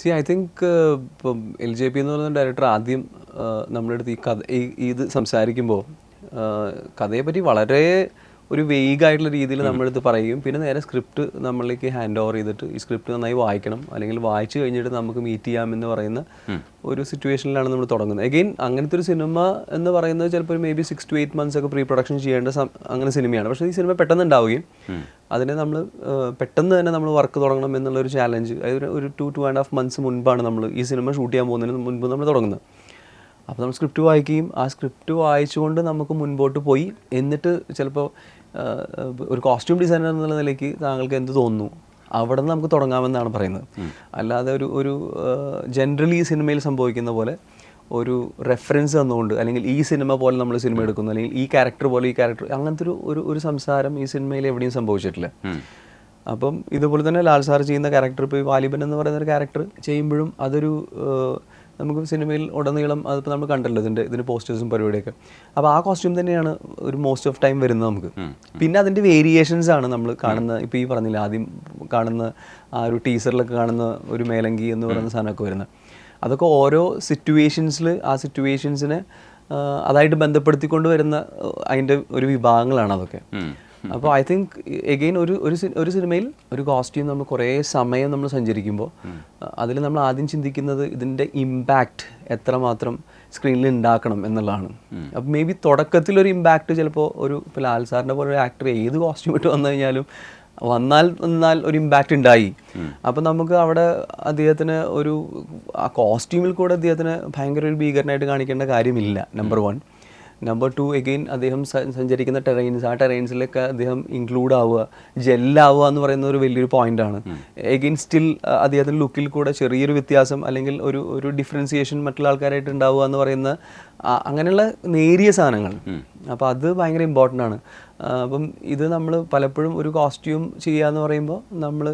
C I think ഇപ്പം L J P എന്ന് പറയുന്ന ഡയറക്ടർ ആദ്യം ആ, നമ്മുടെ അടുത്ത് ഈ കഥ ഈ- ഇത് സംസാരിക്കുമ്പോൾ കഥയെപ്പറ്റി പറ്റി വളരെ ഒരു വെയ്ഗ് ആയിട്ടുള്ള രീതിയിൽ നമ്മളിത് പറയും. പിന്നെ നേരെ സ്ക്രിപ്റ്റ് നമ്മളിലേക്ക് ഹാൻഡ് ഓവർ ചെയ്തിട്ട് ഈ സ്ക്രിപ്റ്റ് നന്നായി വായിക്കണം. അല്ലെങ്കിൽ വായിച്ചു കഴിഞ്ഞിട്ട് നമുക്ക് മീറ്റ് ചെയ്യാമെന്ന് പറയുന്ന ഒരു സിറ്റുവേഷനിലാണ് നമ്മൾ തുടങ്ങുന്നത്. അഗെയിൻ അങ്ങനത്തെ ഒരു സിനിമ എന്ന് പറയുന്നത് ചിലപ്പോൾ maybe six to eight months ഒക്കെ പ്രീ പ്രൊഡക്ഷൻ ചെയ്യേണ്ട അങ്ങനെ സിനിമയാണ് പക്ഷേ ഈ സിനിമ പെട്ടെന്ന് ഉണ്ടാവുകയും അതിനെ നമ്മൾ പെട്ടെന്ന് തന്നെ നമ്മൾ വർക്ക് തുടങ്ങണം എന്നുള്ള ഒരു ചാലഞ്ച് അതായത് ഒരു two two and half months മുൻപാണ് നമ്മൾ ഈ സിനിമ ഷൂട്ട് ചെയ്യാൻ പോകുന്നതിന് മുൻപ് നമ്മൾ തുടങ്ങുന്നത്. അപ്പോൾ നമ്മൾ സ്ക്രിപ്റ്റ് വായിക്കുകയും ആ സ്ക്രിപ്റ്റ് വായിച്ചുകൊണ്ട് നമുക്ക് മുൻപോട്ട് പോയി. എന്നിട്ട് ചിലപ്പോൾ ഒരു കോസ്റ്റ്യൂം ഡിസൈനർ എന്നുള്ള നിലയ്ക്ക് താങ്കൾക്ക് എന്ത് തോന്നുന്നു? അവിടെ നിന്ന് നമുക്ക് തുടങ്ങാമെന്നാണ് പറയുന്നത്. അല്ലാതെ ഒരു ഒരു ജനറലി സിനിമയിൽ സംഭവിക്കുന്ന പോലെ ഒരു റെഫറൻസ് തന്നുകൊണ്ട് അല്ലെങ്കിൽ ഈ സിനിമ പോലെ നമ്മൾ സിനിമ എടുക്കുന്നു അല്ലെങ്കിൽ ഈ ക്യാരക്ടർ പോലെ ഈ ക്യാരക്ടർ അങ്ങനത്തെ ഒരു ഒരു ഒരു സംസാരം ഈ സിനിമയിൽ എവിടെയും സംഭവിച്ചിട്ടില്ല. അപ്പം ഇതുപോലെ തന്നെ ലാൽ സാർ ചെയ്യുന്ന ക്യാരക്ടർ ഇപ്പോൾ ഈ വാലിബൻ എന്ന് പറയുന്ന ഒരു ക്യാരക്ടർ ചെയ്യുമ്പോഴും അതൊരു നമുക്ക് സിനിമയിൽ ഉടനീളം അതിപ്പോൾ നമ്മൾ കണ്ടല്ലോ ഇതിന്റെ ഇതിന്റെ പോസ്റ്റേഴ്സും പരിപാടിയൊക്കെ. അപ്പോൾ ആ കോസ്റ്റ്യൂം തന്നെയാണ് ഒരു മോസ്റ്റ് ഓഫ് ടൈം വരുന്നത് നമുക്ക്. പിന്നെ അതിന്റെ വേരിയേഷൻസ് ആണ് നമ്മൾ കാണുന്ന ഇപ്പോൾ ഈ പറഞ്ഞില്ല ആദ്യം കാണുന്ന ആ ഒരു ടീസറിലൊക്കെ കാണുന്ന ഒരു മേലങ്കി എന്ന് പറയുന്ന സാധനമൊക്കെ വരുന്നത്. അതൊക്കെ ഓരോ സിറ്റുവേഷൻസിൽ ആ സിറ്റുവേഷൻസിനെ അതായിട്ട് ബന്ധപ്പെടുത്തിക്കൊണ്ട് വരുന്ന അതിന്റെ ഒരു വിഭാഗങ്ങളാണ് അതൊക്കെ. അപ്പോൾ ഐ തിങ്ക് എഗെയിൻ ഒരു ഒരു ഒരു സിനിമയിൽ ഒരു കോസ്റ്റ്യൂം നമ്മൾ കുറേ സമയം നമ്മൾ സഞ്ചരിക്കുമ്പോൾ അതിൽ നമ്മൾ ആദ്യം ചിന്തിക്കുന്നത് ഇതിന്റെ ഇമ്പാക്റ്റ് എത്രമാത്രം സ്ക്രീനിൽ ഉണ്ടാക്കണം എന്നുള്ളതാണ്. അപ്പോൾ മേ ബി തുടക്കത്തിലൊരു ഇമ്പാക്റ്റ് ചിലപ്പോൾ ഒരു ഇപ്പോൾ ലാൽ സാറിന്റെ പോലെ ഒരു ആക്ടർ ഏത് കോസ്റ്റ്യൂം ഇട്ട് വന്നു കഴിഞ്ഞാലും വന്നാൽ വന്നാൽ ഒരു ഇമ്പാക്റ്റ് ഉണ്ടായി അപ്പം നമുക്ക് അവിടെ അദ്ദേഹത്തിന് ഒരു ആ കോസ്റ്റ്യൂമിൽ കൂടെ അദ്ദേഹത്തിന് ഭയങ്കര ഒരു ഭീകരനായിട്ട് കാണിക്കേണ്ട കാര്യമില്ല number one number two again അദ്ദേഹം സഞ്ചരിക്കുന്ന ടെറൈൻസ് ആ ടെറൈൻസിലൊക്കെ അദ്ദേഹം ഇൻക്ലൂഡ് ആവുക ജെല്ലാവുക എന്ന് പറയുന്ന ഒരു വലിയൊരു പോയിന്റാണ് എഗെയിൻ സ്റ്റിൽ അദ്ദേഹത്തിന്റെ ലുക്കിൽ കൂടെ ചെറിയൊരു വ്യത്യാസം അല്ലെങ്കിൽ ഒരു ഒരു ഡിഫറൻസിയേഷൻ മറ്റുള്ള ആൾക്കാരായിട്ട് ഉണ്ടാവുക എന്ന് പറയുന്ന അങ്ങനെയുള്ള നേരിയ സാധനങ്ങൾ. അപ്പോൾ അത് ഭയങ്കര ഇമ്പോർട്ടന്റ് ആണ്. അപ്പം ഇത് നമ്മൾ പലപ്പോഴും ഒരു കോസ്റ്റ്യൂം ചെയ്യുക എന്ന് പറയുമ്പോൾ നമ്മൾ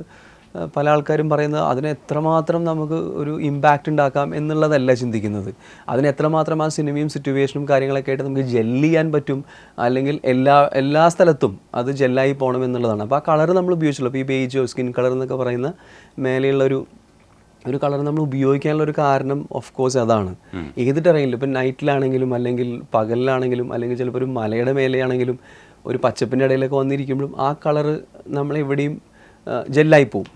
പല ആൾക്കാരും പറയുന്നത് അതിന് എത്രമാത്രം നമുക്ക് ഒരു ഇമ്പാക്റ്റ് ഉണ്ടാക്കാം എന്നുള്ളതല്ല ചിന്തിക്കുന്നത്. അതിന് എത്രമാത്രം ആ സിനിമയും സിറ്റുവേഷനും കാര്യങ്ങളൊക്കെ ആയിട്ട് നമുക്ക് ജെല്ല് ചെയ്യാൻ പറ്റും അല്ലെങ്കിൽ എല്ലാ എല്ലാ സ്ഥലത്തും അത് ജെല്ലായി പോകണം എന്നുള്ളതാണ്. അപ്പോൾ ആ കളർ നമ്മൾ ഉപയോഗിച്ചുള്ളൂ. അപ്പോൾ ഈ ബേജോ സ്കിൻ കളർ എന്നൊക്കെ പറയുന്ന മേലെയുള്ള ഒരു ഒരു കളർ നമ്മൾ ഉപയോഗിക്കാനുള്ള ഒരു കാരണം ഓഫ് കോഴ്സ് അതാണ്. ഏത് ടെറയിലും ഇപ്പം നൈറ്റിലാണെങ്കിലും അല്ലെങ്കിൽ പകലിലാണെങ്കിലും അല്ലെങ്കിൽ ചിലപ്പോൾ ഒരു മലയുടെ മേലെയാണെങ്കിലും ഒരു പച്ചപ്പിന്റെ ഇടയിലൊക്കെ വന്നിരിക്കുമ്പോഴും ആ കളറ് നമ്മളെവിടെയും ജെല്ലായി പോവും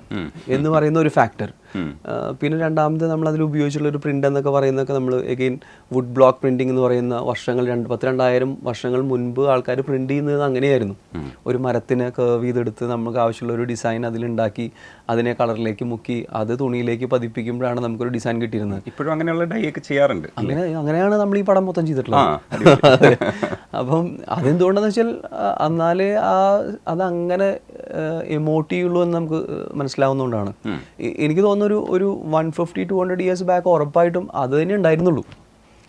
എന്ന് പറയുന്ന ഒരു ഫാക്ടർ പിന്നെ രണ്ടാമത് നമ്മൾ അതിൽ ഉപയോഗിച്ചുള്ള ഒരു പ്രിന്റ് എന്നൊക്കെ പറയുന്നതൊക്കെ നമ്മൾ എഗെയിൻ വുഡ് ബ്ലോക്ക് പ്രിന്റിംഗ് എന്ന് പറയുന്ന വർഷങ്ങൾ രണ്ട് പത്ത് രണ്ടായിരം വർഷങ്ങൾ മുൻപ് ആൾക്കാർ പ്രിന്റ് ചെയ്യുന്നത് അങ്ങനെയായിരുന്നു. ഒരു മരത്തിനെ കേർവ് ചെയ്തെടുത്ത് നമുക്ക് ആവശ്യമുള്ള ഒരു ഡിസൈൻ അതിലുണ്ടാക്കി അതിനെ കളറിലേക്ക് മുക്കി അത് തുണിയിലേക്ക് പതിപ്പിക്കുമ്പോഴാണ് നമുക്കൊരു ഡിസൈൻ കിട്ടിയിരുന്നത്. ഇപ്പോഴും അങ്ങനെയുള്ള ഡൈ ഒക്കെ ചെയ്യാറുണ്ട് അങ്ങനെ അങ്ങനെയാണ് നമ്മൾ ഈ പടം മൊത്തം ചെയ്തിട്ടുള്ളത്. അതെ. അപ്പം അതെന്തുകൊണ്ടെന്ന് വെച്ചാൽ എന്നാലേ ആ അതങ്ങനെ എമോട്ടീവ് ഉള്ളൂ എന്ന് നമുക്ക് മനസ്സിലാവുന്നതുകൊണ്ടാണ്. എനിക്ക് തോന്നുന്നു ഒരു ഒരു one fifty two hundred years back ഉറപ്പായിട്ടും അത് തന്നെ ഉണ്ടായിരുന്നുള്ളൂ.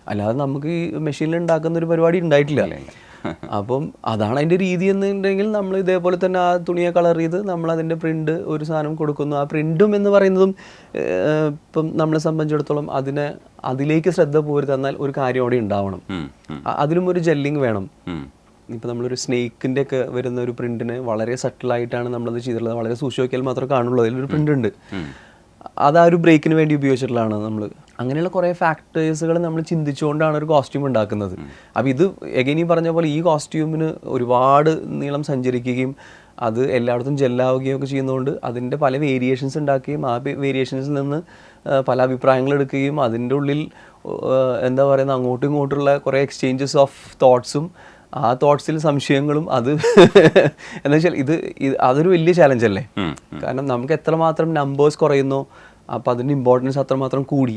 അല്ലാതെ നമുക്ക് ഈ മെഷീനിൽ ഉണ്ടാക്കുന്ന ഒരു പരിപാടി ഉണ്ടായിട്ടില്ല. അപ്പം അതാണ് അതിന്റെ രീതി എന്നുണ്ടെങ്കിൽ നമ്മൾ ഇതേപോലെ തന്നെ ആ തുണിയെ കളർ ചെയ്ത് നമ്മൾ അതിന്റെ പ്രിന്റ് ഒരു സാധനം കൊടുക്കുന്നു. ആ പ്രിന്റും എന്ന് പറയുന്നതും ഇപ്പം നമ്മളെ സംബന്ധിച്ചിടത്തോളം അതിനെ അതിലേക്ക് ശ്രദ്ധ പോരുതെന്നാൽ ഒരു കാര്യം അവിടെ ഉണ്ടാവണം. അതിലും ഒരു ജെല്ലിങ് വേണം. ഉം. ഇപ്പം നമ്മളൊരു സ്നേക്കിന്റെ ഒക്കെ വരുന്ന ഒരു പ്രിന്റിന് വളരെ സട്ടിലായിട്ടാണ് നമ്മളത് ചെയ്തിട്ടുള്ളത്. വളരെ സൂക്ഷിച്ച് നോക്കിയാൽ മാത്രമേ കാണുള്ളൂ. അതിലൊരു പ്രിന്റ് ഉണ്ട്. അത് ആ ഒരു ബ്രേക്കിന് വേണ്ടി ഉപയോഗിച്ചിട്ടുള്ളതാണ് നമ്മൾ അങ്ങനെയുള്ള കുറേ ഫാക്ടേഴ്സുകൾ നമ്മൾ ചിന്തിച്ചുകൊണ്ടാണ് ഒരു കോസ്റ്റ്യൂം ഉണ്ടാക്കുന്നത്. അപ്പോൾ ഇത് എഗൈൻ ഈ പറഞ്ഞ പോലെ ഈ കോസ്റ്റ്യൂമിന് ഒരുപാട് നീളം സഞ്ചരിക്കുകയും അത് എല്ലായിടത്തും ജെല്ലാവുകയും ഒക്കെ ചെയ്യുന്നതുകൊണ്ട് അതിന്റെ പല വേരിയേഷൻസ് ഉണ്ടാക്കുകയും ആ വേരിയേഷൻസിൽ നിന്ന് പല അഭിപ്രായങ്ങൾ എടുക്കുകയും അതിന്റെ ഉള്ളിൽ എന്താ പറയുന്ന അങ്ങോട്ടും ഇങ്ങോട്ടുള്ള കുറേ എക്സ്ചേഞ്ചസ് ഓഫ് തോട്ട്സും ആ തോട്ട്സിൽ സംശയങ്ങളും അത് എന്ന് വെച്ചാൽ ഇത് അതൊരു വലിയ ചാലഞ്ച് അല്ലേ? കാരണം നമുക്ക് എത്രമാത്രം നമ്പേഴ്സ് കുറയുന്നു അപ്പോൾ അതിന്റെ ഇമ്പോർട്ടൻസ് അത്രമാത്രം കൂടി.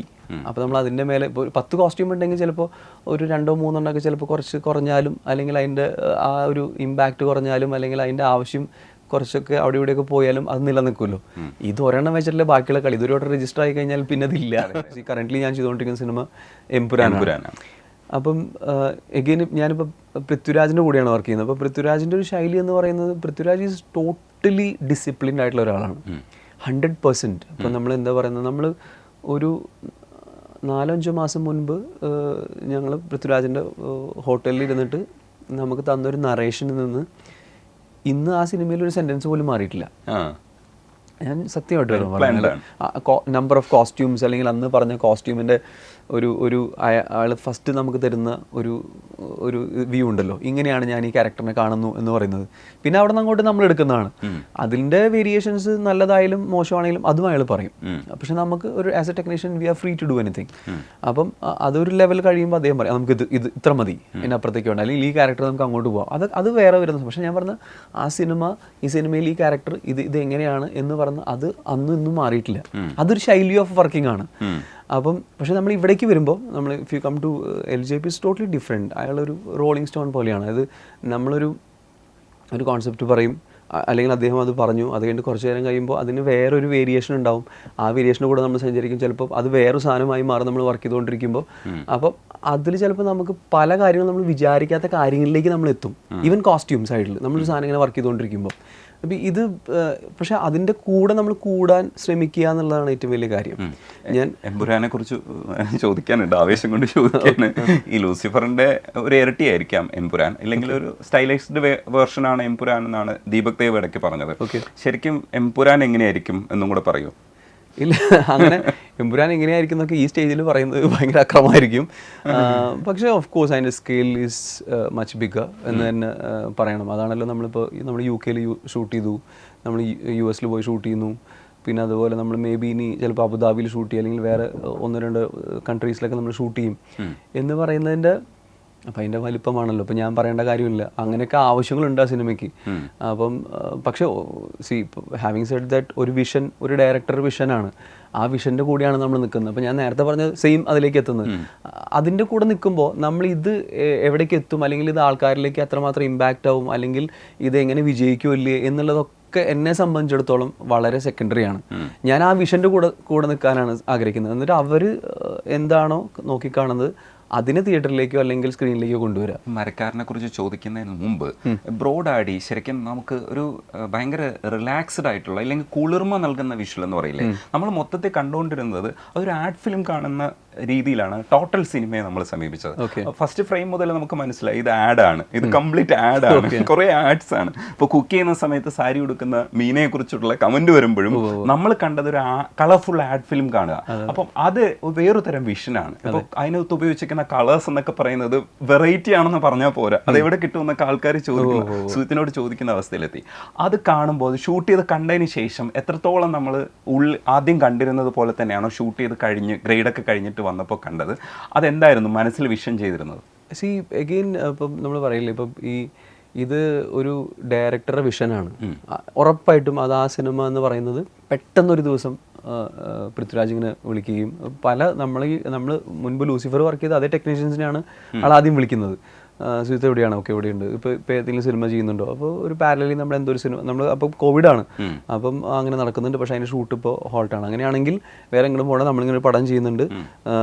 അപ്പോൾ നമ്മൾ അതിന്റെ മേലെ ഇപ്പോൾ പത്ത് കോസ്റ്റ്യൂം ഉണ്ടെങ്കിൽ ചിലപ്പോൾ ഒരു രണ്ടോ മൂന്നെണ്ണമൊക്കെ ചിലപ്പോൾ കുറച്ച് കുറഞ്ഞാലും അല്ലെങ്കിൽ അതിന്റെ ആ ഒരു ഇമ്പാക്റ്റ് കുറഞ്ഞാലും അല്ലെങ്കിൽ അതിന്റെ ആവശ്യം കുറച്ചൊക്കെ അവിടെ ഇവിടെയൊക്കെ പോയാലും അത് നിലനിൽക്കുമല്ലോ. ഇത് ഒരെണ്ണം വെച്ചിട്ടില്ല ബാക്കിയുള്ള കളി. ഇതൊരു രജിസ്റ്റർ ആയി കഴിഞ്ഞാൽ പിന്നെ അതില്ല. കറന്റ്ലി ഞാൻ ചെയ്തുകൊണ്ടിരിക്കുന്ന സിനിമ എംപുരാൻ. അപ്പം എഗെയിൻ ഞാനിപ്പോൾ പൃഥ്വിരാജിന്റെ കൂടെയാണ് വർക്ക് ചെയ്യുന്നത്. അപ്പോൾ പൃഥ്വിരാജിന്റെ ഒരു ശൈലി എന്ന് പറയുന്നത് പൃഥ്വിരാജ് ഈസ് ടോട്ടലി ഡിസിപ്ലിൻഡ് ആയിട്ടുള്ള ഒരാളാണ്. ഹൺഡ്രഡ് പെർസെന്റ് അപ്പോൾ നമ്മൾ എന്താ പറയുന്നത്? നമ്മൾ ഒരു നാലോ അഞ്ചോ മാസം മുൻപ് ഞങ്ങൾ പൃഥ്വിരാജിന്റെ ഹോട്ടലിൽ ഇരുന്നിട്ട് നമുക്ക് തന്നൊരു നറേഷനിൽ നിന്ന് ഇന്ന് ആ സിനിമയിൽ ഒരു സെന്റൻസ് പോലും മാറിയിട്ടില്ല. ഞാൻ സത്യമായിട്ട് നമ്പർ ഓഫ് കോസ്റ്റ്യൂംസ് അല്ലെങ്കിൽ അന്ന് പറഞ്ഞ കോസ്റ്റ്യൂമിന്റെ ഒരു ഒരു അയാൾ ഫസ്റ്റ് നമുക്ക് തരുന്ന ഒരു ഒരു വ്യൂ ഉണ്ടല്ലോ. ഇങ്ങനെയാണ് ഞാൻ ഈ ക്യാരക്ടറിനെ കാണുന്നു എന്ന് പറയുന്നത്. പിന്നെ അവിടെ നിന്ന് അങ്ങോട്ട് നമ്മൾ എടുക്കുന്നതാണ്. അതിന്റെ വേരിയേഷൻസ് നല്ലതായാലും മോശമാണെങ്കിലും അതും അയാൾ പറയും. പക്ഷെ നമുക്ക് ഒരു as a technician we are free to do anything അപ്പം അതൊരു ലെവൽ കഴിയുമ്പോൾ അദ്ദേഹം പറയാം നമുക്ക് ഇത് ഇത് ഇത്ര മതി. ഇതിനപ്പുറത്തേക്ക് വേണ്ട. അല്ലെങ്കിൽ ഈ ക്യാരക്ടർ നമുക്ക് അങ്ങോട്ട് പോകാം അത് അത് വേറെ വരുന്ന പക്ഷെ ഞാൻ പറഞ്ഞ ആ സിനിമ ഈ സിനിമയിൽ ഈ ക്യാരക്ടർ ഇത് ഇത് എങ്ങനെയാണ് എന്ന് പറഞ്ഞ് അത് അന്നും ഇന്നും മാറിയിട്ടില്ല. അതൊരു ശൈലി ഓഫ് വർക്കിംഗ് ആണ്. അപ്പം പക്ഷേ നമ്മൾ ഇവിടേക്ക് വരുമ്പോൾ നമ്മൾ if you come to L J P is totally different അയാളൊരു റോളിംഗ് സ്റ്റോൺ പോലെയാണ്. അതായത് നമ്മളൊരു ഒരു കോൺസെപ്റ്റ് പറയും. അല്ലെങ്കിൽ അദ്ദേഹം അത് പറഞ്ഞു. അത് കഴിഞ്ഞ് കുറച്ച് നേരം കഴിയുമ്പോൾ അതിന് വേറൊരു വേരിയേഷൻ ഉണ്ടാവും. ആ വേരിയേഷനും കൂടെ നമ്മൾ സഞ്ചരിക്കും. ചിലപ്പോൾ അത് വേറൊരു സാധനമായി മാറും നമ്മൾ വർക്ക് ചെയ്തുകൊണ്ടിരിക്കുമ്പോൾ. അപ്പം അതിൽ ചിലപ്പോൾ നമുക്ക് പല കാര്യങ്ങളും നമ്മൾ വിചാരിക്കാത്ത കാര്യങ്ങളിലേക്ക് നമ്മൾ എത്തും. ഈവൻ കോസ്റ്റ്യൂം സൈഡിൽ നമ്മളൊരു സാധനം ഇങ്ങനെ വർക്ക് ചെയ്തുകൊണ്ടിരിക്കുമ്പോൾ. അപ്പം ഇത് പക്ഷെ അതിന്റെ കൂടെ നമ്മൾ കൂടാൻ ശ്രമിക്കുക എന്നുള്ളതാണ് ഏറ്റവും വലിയ കാര്യം. ഞാൻ എമ്പുരാനെ കുറിച്ച് ചോദിക്കാനുണ്ട് ആവേശം കൊണ്ട് ചോദിക്കാണ് ഈ ലൂസിഫറിന്റെ ഒരു ഇരട്ടി ആയിരിക്കാം എമ്പുരാൻ അല്ലെങ്കിൽ ഒരു സ്റ്റൈലൈസ്ഡ് വേർഷനാണ് ആണ് എമ്പുരാൻ എന്നാണ് ദീപക് ദേവ് ഇടയ്ക്ക് പറഞ്ഞത്. ശരിക്കും എമ്പുരാൻ എങ്ങനെയായിരിക്കും എന്നും കൂടെ പറയൂ. ഇല്ല അങ്ങനെ എമ്പുരാൻ എങ്ങനെയായിരിക്കും എന്നൊക്കെ ഈ സ്റ്റേജിൽ പറയുന്നത് ഭയങ്കര അക്രമമായിരിക്കും. പക്ഷേ ഓഫ് കോഴ്സ് അതിന്റെ സ്കെയിൽ ഈസ് മച്ച് ബിഗർ എന്ന് തന്നെ പറയണം. അതാണല്ലോ നമ്മളിപ്പോൾ നമ്മൾ യു കെയിൽ ഷൂട്ട് ചെയ്തു. നമ്മൾ യു എസിൽ പോയി ഷൂട്ട് ചെയ്യുന്നു. പിന്നെ അതുപോലെ നമ്മൾ മേ ബി ഇനി ചിലപ്പോൾ അബുദാബിയിൽ ഷൂട്ട് ചെയ്യും അല്ലെങ്കിൽ വേറെ ഒന്ന് രണ്ട് കൺട്രീസിലൊക്കെ നമ്മൾ ഷൂട്ട് ചെയ്യും. എന്ന് പറയുന്നതിന്റെ അപ്പം അതിന്റെ വലിപ്പമാണല്ലോ. ഇപ്പം ഞാൻ പറയേണ്ട കാര്യമില്ല. അങ്ങനെയൊക്കെ ആവശ്യങ്ങളുണ്ട് ആ സിനിമയ്ക്ക്. അപ്പം പക്ഷേ സി ഹാവിങ് സെഡ് ദാറ്റ് ഒരു വിഷൻ ഒരു ഡയറക്ടർ വിഷനാണ് ആ വിഷന്റെ കൂടെയാണ് നമ്മൾ നിൽക്കുന്നത്. അപ്പം ഞാൻ നേരത്തെ പറഞ്ഞ സെയിം അതിലേക്ക് എത്തുന്നത്. അതിന്റെ കൂടെ നിൽക്കുമ്പോൾ നമ്മൾ ഇത് എവിടേക്ക് എത്തും? അല്ലെങ്കിൽ ഇത് ആൾക്കാരിലേക്ക് അത്രമാത്രം ഇമ്പാക്റ്റ് ആവും? അല്ലെങ്കിൽ ഇത് എങ്ങനെ വിജയിക്കുമോ ഇല്ലേ എന്നുള്ളതൊക്കെ എന്നെ സംബന്ധിച്ചിടത്തോളം വളരെ സെക്കൻഡറി ആണ്. ഞാൻ ആ വിഷന്റെ കൂടെ കൂടെ നിൽക്കാനാണ് ആഗ്രഹിക്കുന്നത്. എന്നിട്ട് അവർ എന്താണോ നോക്കിക്കാണുന്നത്. അതിനെ തിയേറ്ററിലേക്കോ അല്ലെങ്കിൽ സ്ക്രീനിലേക്കോ കൊണ്ടുവരിക മരക്കാരനെ കുറിച്ച് ചോദിക്കുന്നതിന് മുമ്പ് ബ്രോഡ് ആടി ശരിക്കും നമുക്ക് ഒരു ഭയങ്കര റിലാക്സ്ഡ് ആയിട്ടുള്ള അല്ലെങ്കിൽ കുളിർമ നൽകുന്ന വിഷ്വൽ എന്ന് പറയില്ലേ? നമ്മൾ മൊത്തത്തിൽ കണ്ടുകൊണ്ടിരുന്നത് അതൊരു ആഡ് ഫിലിം കാണുന്ന രീതിയിലാണ് ടോട്ടൽ സിനിമയെ നമ്മൾ സമീപിച്ചത്. ഫസ്റ്റ് ഫ്രെയിം മുതൽ നമുക്ക് മനസ്സിലായി ഇത് ആഡ് ആണ്. ഇത് കംപ്ലീറ്റ് ആഡ് ആണ്. കുറെ ആഡ്സ് ആണ്. ഇപ്പൊ കുക്ക് ചെയ്യുന്ന സമയത്ത് സാരി ഉടുക്കുന്ന മീനയെ കുറിച്ചിട്ടുള്ള കമന്റ് വരുമ്പോഴും നമ്മൾ കണ്ടത് ഒരു കളർഫുൾ ആഡ് ഫിലിം കാണുക. അപ്പം അത് വേറൊരു തരം വിഷനാണ് ഇപ്പൊ അതിനകത്ത് ഉപയോഗിച്ചിരിക്കുന്ന കളേഴ്സ് എന്നൊക്കെ പറയുന്നത് വെറൈറ്റി ആണെന്ന് പറഞ്ഞാൽ പോരാ. അത് എവിടെ കിട്ടുമെന്നൊക്കെ ആൾക്കാർ ചോദിക്കുന്നു. സുഹൃത്തിനോട് ചോദിക്കുന്ന അവസ്ഥയിലെത്തി. അത് കാണുമ്പോൾ ഷൂട്ട് ചെയ്ത് കണ്ടതിന് ശേഷം എത്രത്തോളം നമ്മൾ ഉള്ളിൽ ആദ്യം കണ്ടിരുന്നത് പോലെ തന്നെയാണോ ഷൂട്ട് ചെയ്ത് കഴിഞ്ഞ് ഗ്രേഡൊക്കെ കഴിഞ്ഞിട്ട് വന്നപ്പോൾ കണ്ടത്? അതെന്തായിരുന്നു മനസ്സിൽ വിഷൻ ചെയ്തിരുന്നത്? സി എഗെയിൻ ഇപ്പം നമ്മൾ പറയില്ലേ ഇപ്പം ഈ ഇത് ഒരു ഡയറക്ടറുടെ വിഷനാണ് ഉറപ്പായിട്ടും അത് ആ സിനിമ എന്ന് പറയുന്നത് പെട്ടെന്നൊരു ദിവസം പൃഥ്വിരാജ് ഇങ്ങനെ വിളിക്കുകയും. പല നമ്മൾ ഈ നമ്മൾ മുൻപ് ലൂസിഫർ വർക്ക് ചെയ്ത അതേ ടെക്നീഷ്യൻസിനെയാണ് ആൾ ആദ്യം വിളിക്കുന്നത്. സുജിത്ത് എവിടെയാണ്? ഓക്കെ എവിടെയുണ്ട് ഇപ്പോൾ ഇപ്പോൾ ഏതെങ്കിലും സിനിമ ചെയ്യുന്നുണ്ടോ? അപ്പോൾ ഒരു പാരലി നമ്മൾ എന്തോ ഒരു സിനിമ നമ്മൾ അപ്പോൾ കോവിഡാണ്. അപ്പം അങ്ങനെ നടക്കുന്നുണ്ട്. പക്ഷേ അതിന്റെ ഷൂട്ട് ഇപ്പോൾ ഹോൾട്ടാണ്. അങ്ങനെയാണെങ്കിൽ വേറെ എങ്കിലും പോകണം നമ്മളിങ്ങനെ ഒരു പടം ചെയ്യുന്നുണ്ട്.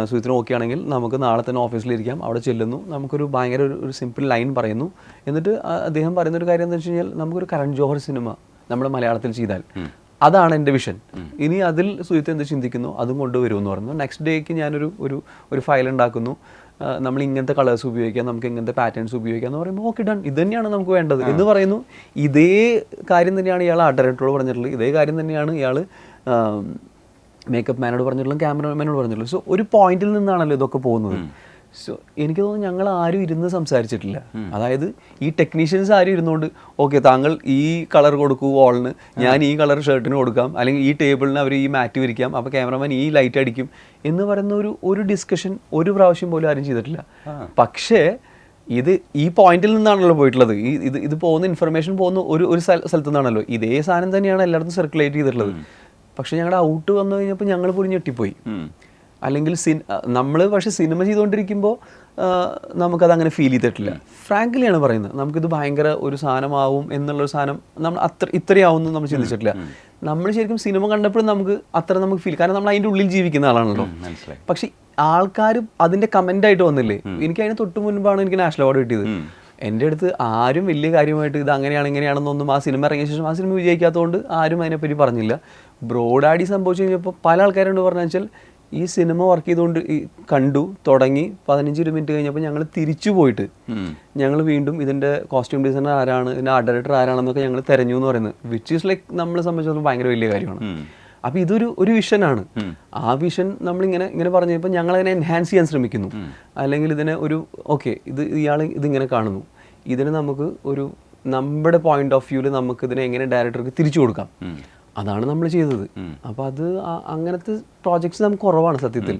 സുജിത്തിന് ഓക്കെ ആണെങ്കിൽ നമുക്ക് നാളെ തന്നെ ഓഫീസിലിരിക്കാം അവിടെ ചെല്ലുന്നു. നമുക്കൊരു ഭയങ്കര ഒരു- സിമ്പിൾ ലൈൻ പറയുന്നു. എന്നിട്ട് അദ്ദേഹം പറയുന്ന ഒരു കാര്യം എന്താ വെച്ച് കഴിഞ്ഞാൽ നമുക്കൊരു കരൺ ജോഹർ സിനിമ നമ്മൾ മലയാളത്തിൽ ചെയ്താൽ. അതാണ് എന്റെ വിഷൻ ഇനി അതിൽ സുജിത്ത് എന്ത് ചിന്തിക്കുന്നു? അതും കൊണ്ടുവരുമെന്ന് പറഞ്ഞു. നെക്സ്റ്റ് ഡേക്ക് ഞാനൊരു ഒരു ഒരു ഫയൽ ഉണ്ടാക്കുന്നു. നമ്മൾ ഇങ്ങനത്തെ കളേഴ്സ് ഉപയോഗിക്കാം നമുക്ക് ഇങ്ങനത്തെ പാറ്റേൺസ് ഉപയോഗിക്കാം എന്ന് പറയുമ്പോൾ ഓക്കെ ഡൺ ഇത് തന്നെയാണ് നമുക്ക് വേണ്ടത് എന്ന് പറയുന്നു. ഇതേ കാര്യം തന്നെയാണ് ഇയാൾ ആർട്ട് ഡയറക്ടറോട് പറഞ്ഞിട്ടുള്ളത്. ഇതേ കാര്യം തന്നെയാണ് ഇയാൾ മേക്കപ്പ് മാനോട് പറഞ്ഞിട്ടുള്ളത് ക്യാമറമാനോട് പറഞ്ഞിട്ടുള്ളത്. സോ ഒരു പോയിന്റിൽ നിന്നാണല്ലോ ഇതൊക്കെ പോകുന്നത്. സോ എനിക്ക് തോന്നുന്നു ഞങ്ങൾ ആരും ഇരുന്ന് സംസാരിച്ചിട്ടില്ല. അതായത് ഈ ടെക്നീഷ്യൻസ് ആരും ഇരുന്നുകൊണ്ട് ഓക്കെ താങ്കൾ ഈ കളർ കൊടുക്കൂ വാളിന് ഞാൻ ഈ കളർ ഷർട്ടിന് കൊടുക്കാം. അല്ലെങ്കിൽ ഈ ടേബിളിന് അവർ ഈ മാറ്റ് വിരിക്കാം. അപ്പോൾ ക്യാമറമാൻ ഈ ലൈറ്റ് അടിക്കും. എന്ന് പറയുന്ന ഒരു ഒരു ഡിസ്കഷൻ ഒരു പ്രാവശ്യം പോലും ആരും ചെയ്തിട്ടില്ല. പക്ഷേ ഇത് ഈ പോയിന്റിൽ നിന്നാണല്ലോ പോയിട്ടുള്ളത്. ഈ ഇത് ഇത് പോകുന്ന ഇൻഫർമേഷൻ പോകുന്ന ഒരു ഒരു സ്ഥല- സ്ഥലത്തു നിന്നാണല്ലോ ഇതേ സാധനം തന്നെയാണ് എല്ലായിടത്തും സർക്കുലേറ്റ് ചെയ്തിട്ടുള്ളത്. പക്ഷെ ഞങ്ങളുടെ ഔട്ട് വന്നു കഴിഞ്ഞപ്പോൾ ഞങ്ങൾ പോലും ഞെട്ടിപ്പോയി. അല്ലെങ്കിൽ സിൻ നമ്മൾ പക്ഷേ സിനിമ ചെയ്തുകൊണ്ടിരിക്കുമ്പോൾ നമുക്കത് അങ്ങനെ ഫീൽ ചെയ്തിട്ടില്ല. ഫ്രാങ്ക്ലിയാണ് പറയുന്നത്. നമുക്കിത് ഭയങ്കര ഒരു സാധനമാവും എന്നുള്ളൊരു സാധനം നമ്മൾ അത്ര ഇത്രയാവും നമ്മൾ ചിന്തിച്ചിട്ടില്ല. നമ്മൾ ശരിക്കും സിനിമ കണ്ടപ്പോഴും നമുക്ക് അത്ര നമുക്ക് ഫീൽ കാരണം നമ്മൾ അതിന്റെ ഉള്ളിൽ ജീവിക്കുന്ന ആളാണല്ലോ. മനസ്സിലായി. പക്ഷെ ആൾക്കാർ അതിന്റെ കമന്റ് ആയിട്ട് വന്നില്ലേ എനിക്ക് അതിന് തൊട്ട് മുൻപാണ് എനിക്ക് നാഷണൽ അവാർഡ് കിട്ടിയത്. എന്റെ അടുത്ത് ആരും വലിയ കാര്യമായിട്ട് ഇത് അങ്ങനെയാണ് ഇങ്ങനെയാണെന്നൊന്നും ആ സിനിമ ഇറങ്ങിയ ശേഷം ആ സിനിമ വിജയിക്കാത്തതുകൊണ്ട് ആരും അതിനെപ്പറ്റി പറഞ്ഞില്ല. ബ്രോഡാഡി സംഭവിച്ചു കഴിഞ്ഞപ്പോൾ പല ആൾക്കാരുണ്ട് പറഞ്ഞു വെച്ചാൽ ഈ സിനിമ വർക്ക് ചെയ്തുകൊണ്ട് കണ്ടു തുടങ്ങി പതിനഞ്ച് ഇരുപത് മിനിറ്റ് കഴിഞ്ഞപ്പോൾ ഞങ്ങൾ തിരിച്ചു പോയിട്ട് ഞങ്ങൾ വീണ്ടും ഇതിന്റെ കോസ്റ്റ്യൂം ഡിസൈനർ ആരാണ് ഇതിന്റെ ആർട്ട് ഡയറക്ടർ ആരാണെന്നൊക്കെ ഞങ്ങൾ തെരഞ്ഞു എന്ന് പറയുന്നത് വിച്ച് ഈസ് ലൈക്ക് നമ്മളെ സംബന്ധിച്ചിടത്തോളം ഭയങ്കര വലിയ കാര്യമാണ്. അപ്പം ഇതൊരു ഒരു വിഷനാണ് ആ വിഷൻ നമ്മളിങ്ങനെ ഇങ്ങനെ പറഞ്ഞപ്പോൾ ഞങ്ങൾ അതിനെ എൻഹാൻസ് ചെയ്യാൻ ശ്രമിക്കുന്നു. അല്ലെങ്കിൽ ഇതിനെ ഒരു ഓക്കെ ഇത് ഇയാൾ ഇതിങ്ങനെ കാണുന്നു. ഇതിനെ നമുക്ക് ഒരു നമ്മുടെ പോയിന്റ് ഓഫ് വ്യൂവിൽ നമുക്ക് ഇതിനെ എങ്ങനെ ഡയറക്ടർക്ക് തിരിച്ചു കൊടുക്കാം? അതാണ് നമ്മൾ ചെയ്തത്. അപ്പോൾ അത് അങ്ങനത്തെ പ്രോജക്ട്സ് നമുക്ക് കുറവാണ് സത്യത്തിൽ.